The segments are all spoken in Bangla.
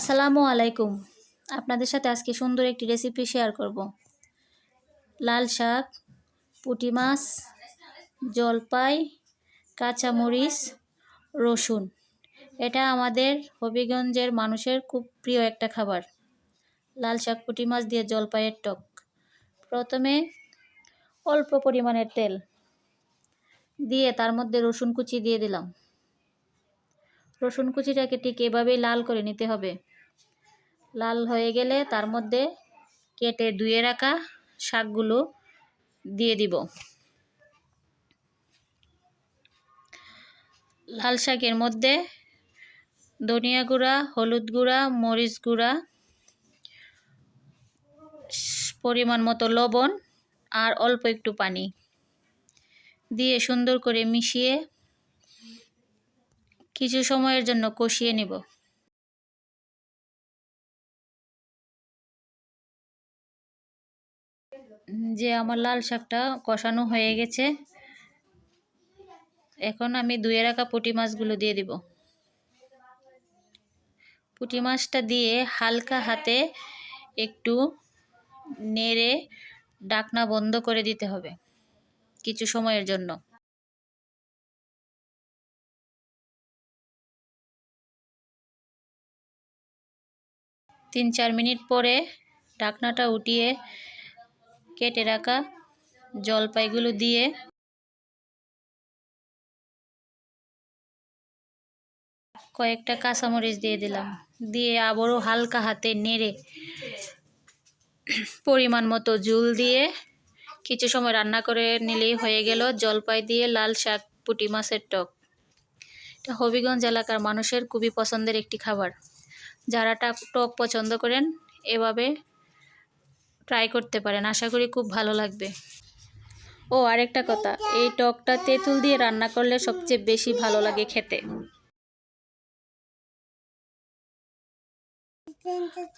আসসালামু আলাইকুম। আপনাদের সাথে আজকে সুন্দর একটি রেসিপি শেয়ার করব। লাল শাক, পুঁটি মাছ, জলপাই, কাঁচামরিচ, রসুন। এটা আমাদের হবিগঞ্জের মানুষের খুব প্রিয় একটা খাবার। লাল শাক, পুঁটি মাছ দিয়ে জলপাইয়ের টক। প্রথমে অল্প পরিমাণের তেল দিয়ে তার মধ্যে রসুন কুচি দিয়ে দিলাম। রসুন কুচিটাকে ঠিক এভাবেই লাল করে নিতে হবে। লাল হয়ে গেলে তার মধ্যে কেটে ধুয়ে রাখা শাকগুলো দিয়ে দিব। লাল শাকের মধ্যে ধনিয়া গুঁড়া, হলুদ গুঁড়া, মরিচ গুঁড়া, পরিমাণ মতো লবণ আর অল্প একটু পানি দিয়ে সুন্দর করে মিশিয়ে কিছু সময়ের জন্য কষিয়ে নিব। যে আমার লাল শাকটা কষানো হয়ে গেছে, এখন আমি ধুয়ে রাখা পুঁটি মাছগুলো দিয়ে দিব। পুঁটি মাছটা দিয়ে হালকা হাতে একটু নেড়ে ডাকনা বন্ধ করে দিতে হবে কিছু সময়ের জন্য। তিন চার মিনিট পরে ঢাকনাটা উঠিয়ে কেটে রাখা জলপাইগুলো দিয়ে কয়েকটা কাঁচামরিচ দিয়ে দিলাম। দিয়ে আবারও হালকা হাতে নেড়ে পরিমাণ মতো জুল দিয়ে কিছু সময় রান্না করে নিলেই হয়ে গেল জলপাই দিয়ে লাল শাক, পুঁটি মাছের টক। এটা হবিগঞ্জ এলাকার মানুষের খুবই পছন্দের একটি খাবার। যারা টক পছন্দ করেন, এভাবে ট্রাই করতে পারেন। আশা করি খুব ভালো লাগবে। ও, আরেকটা কথা। এই টকটা তেঁতুল দিয়ে রান্না করলে সবচেয়ে বেশি ভালো লাগে খেতে।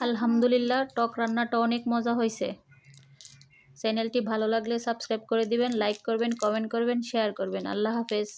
আলহামদুলিল্লাহ, টক রান্নাটা অনেক মজা হয়েছে। চ্যানেলটি ভালো লাগলে সাবস্ক্রাইব করে দিবেন, লাইক করবেন, কমেন্ট করবেন, শেয়ার করবেন। আল্লাহ হাফেজ।